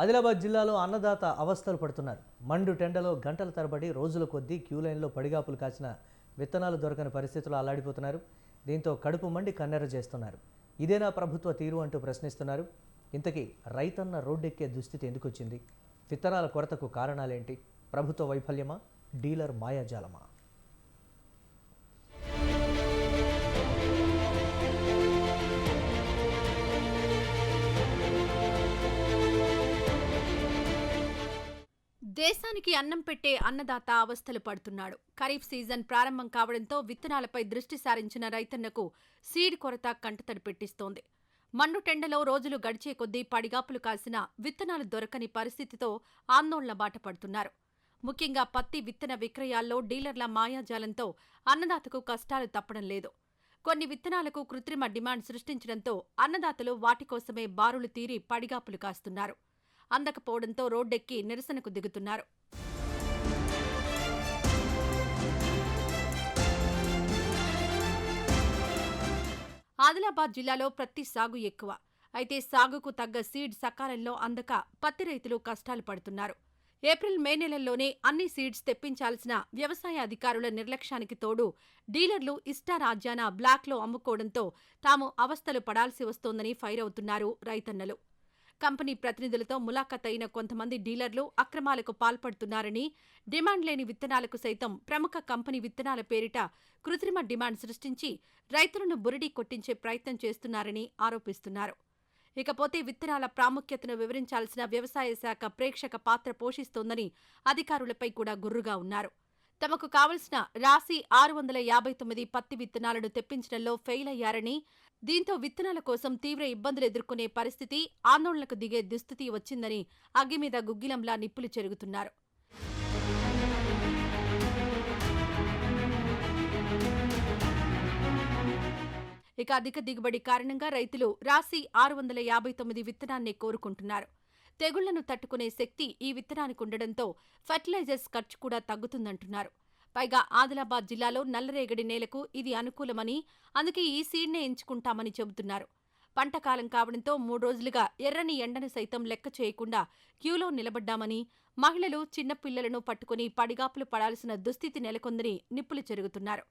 ఆదిలాబాద్ జిల్లాలో అన్నదాత అవస్థలు పడుతున్నారు. మండు టెండలో గంటల తరబడి రోజుల కొద్దీ క్యూ లైన్లో పడిగాపులు కాచిన విత్తనాలు దొరకని పరిస్థితులు అల్లాడిపోతున్నారు. దీంతో కడుపు మండి కన్నెర చేస్తున్నారు. ఇదేనా ప్రభుత్వ తీరు అంటూ ప్రశ్నిస్తున్నారు. ఇంతకీ రైతన్న రోడ్డెక్కే దుస్థితి ఎందుకు వచ్చింది విత్తనాల కొరతకు కారణాలేంటి? ప్రభుత్వ వైఫల్యమా? డీలర్ మాయాజాలమా? దేశానికి అన్నం పెట్టే అన్నదాత అవస్థలు పడుతున్నాడు. ఖరీఫ్ సీజన్ ప్రారంభం కావడంతో విత్తనాలపై దృష్టి సారించిన రైతన్నకు సీడ్ కొరత కంటతడి పెట్టిస్తోంది. మండు టెండలో రోజులు గడిచే కొద్దీ పడిగాపులు కాసిన విత్తనాలు దొరకని పరిస్థితితో ఆందోళన బాట పడుతున్నారు. ముఖ్యంగా పత్తి విత్తన విక్రయాల్లో డీలర్ల మాయాజాలంతో అన్నదాతకు కష్టాలు తప్పడం లేదు. కొన్ని విత్తనాలకు కృత్రిమ డిమాండ్ సృష్టించడంతో అన్నదాతలు వాటి కోసమే బారులు తీరి పడిగాపులు కాస్తున్నారు. అందకపోవడంతో రోడ్డెక్కి నిరసనకు దిగుతున్నారు. ఆదిలాబాద్ జిల్లాలో ప్రతి సాగు ఎక్కువ. అయితే సాగుకు తగ్గ సీడ్ సకాలంలో అందక పత్తి రైతులు కష్టాలు పడుతున్నారు. ఏప్రిల్ మే నెలల్లోనే అన్ని సీడ్స్ తెప్పించాల్సిన వ్యవసాయ అధికారుల నిర్లక్ష్యానికి తోడు డీలర్లు ఇష్టారాజ్యాన బ్లాక్లో అమ్ముకోవడంతో తాము అవస్థలు పడాల్సి వస్తోందని ఫైర్ అవుతున్నారు రైతన్నలు. కంపెనీ ప్రతినిధులతో ములాఖత్ అయిన కొంతమంది డీలర్లు అక్రమాలకు పాల్పడుతున్నారని డిమాండ్ లేని విత్తనాలకు సైతం ప్రముఖ కంపెనీ విత్తనాల పేరిట కృత్రిమ డిమాండ్ సృష్టించి రైతులను బురిడీ కొట్టించే ప్రయత్నం చేస్తున్నారని ఆరోపిస్తున్నారు. ఇకపోతే విత్తనాల ప్రాముఖ్యతను వివరించాల్సిన వ్యవసాయ శాఖ ప్రేక్షక పాత్ర పోషిస్తోందని అధికారులపై కూడా గుర్రుగా ఉన్నారు. తమకు కావలసిన రాశి ఆరు వందల యాభై తొమ్మిది పత్తి విత్తనాలను తెప్పించడంలో ఫెయిల్ అయ్యారని దీంతో విత్తనాల కోసం తీవ్ర ఇబ్బందులు ఎదుర్కొనే పరిస్థితి ఆందోళనకు దిగే దుస్థితి వచ్చిందని అగ్గి మీద గుగ్గిలంలా నిప్పులు చెరుగుతున్నారు. ఇక అధిక దిగుబడి కారణంగా రైతులు రాసి ఆరు వందల యాభై తొమ్మిది విత్తనాన్ని కోరుకుంటున్నారు. తెగుళ్ళను తట్టుకునే శక్తి ఈ విత్తనానికి ఉండడంతో ఫెర్టిలైజర్స్ ఖర్చు కూడా తగ్గుతుందంటున్నారు. పైగా ఆదిలాబాద్ జిల్లాలో నల్లరేగడి నేలకు ఇది అనుకూలమని అందుకే ఈ సీడ్నే ఎంచుకుంటామని చెబుతున్నారు. పంట కాలం కావడంతో మూడు రోజులుగా ఎర్రని ఎండను సైతం లెక్క చేయకుండా క్యూలో నిలబడ్డామని మహిళలు చిన్నపిల్లలను పట్టుకుని పడిగాపులు పడాల్సిన దుస్థితి నెలకొందని నిప్పులు చెరుగుతున్నారు.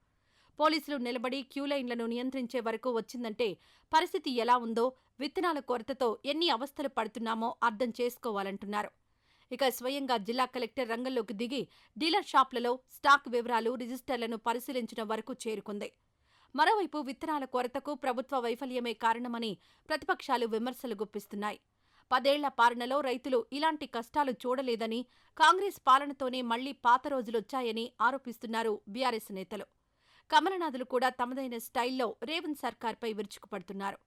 పోలీసులు నిలబడి క్యూలైన్లను నియంత్రించే వరకు వచ్చిందంటే పరిస్థితి ఎలా ఉందో విత్తనాల కొరతతో ఎన్ని అవస్థలు పడుతున్నామో అర్థం చేసుకోవాలంటున్నారు. ఇక స్వయంగా జిల్లా కలెక్టర్ రంగంలోకి దిగి డీలర్ షాప్లలో స్టాక్ వివరాలు రిజిస్టర్లను పరిశీలించడం వరకు చేరుకుంది. మరోవైపు విత్తనాల కొరతకు ప్రభుత్వ వైఫల్యమే కారణమని ప్రతిపక్షాలు విమర్శలు గుప్పిస్తున్నాయి. పదేళ్ళ పాలనలో రైతులు ఇలాంటి కష్టాలు చూడలేదని కాంగ్రెస్ పాలనతోనే మళ్ళీ పాత రోజులొచ్చాయని ఆరోపిస్తున్నారు బీఆర్ఎస్ నేతలు. కమలనాథులు కూడా తమదైన స్టైల్లో రేవంత్ సర్కార్పై విరుచుకుపడుతున్నారు.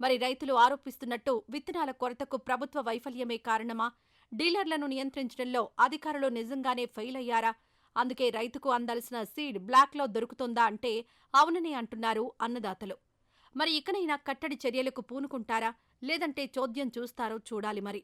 మరి రైతులు ఆరోపిస్తున్నట్టు విత్తనాల కొరతకు ప్రభుత్వ వైఫల్యమే కారణమా? డీలర్లను నియంత్రించడంలో అధికారులు నిజంగానే ఫెయిల్ అయ్యారా? అందుకే రైతుకు అందాల్సిన సీడ్ బ్లాక్లో దొరుకుతుందా అంటే అవునని అంటున్నారు అన్నదాతలు. మరి ఇకనైనా కట్టడి చర్యలకు పూనుకుంటారా? లేదంటే చోద్యం చూస్తారో చూడాలి మరి.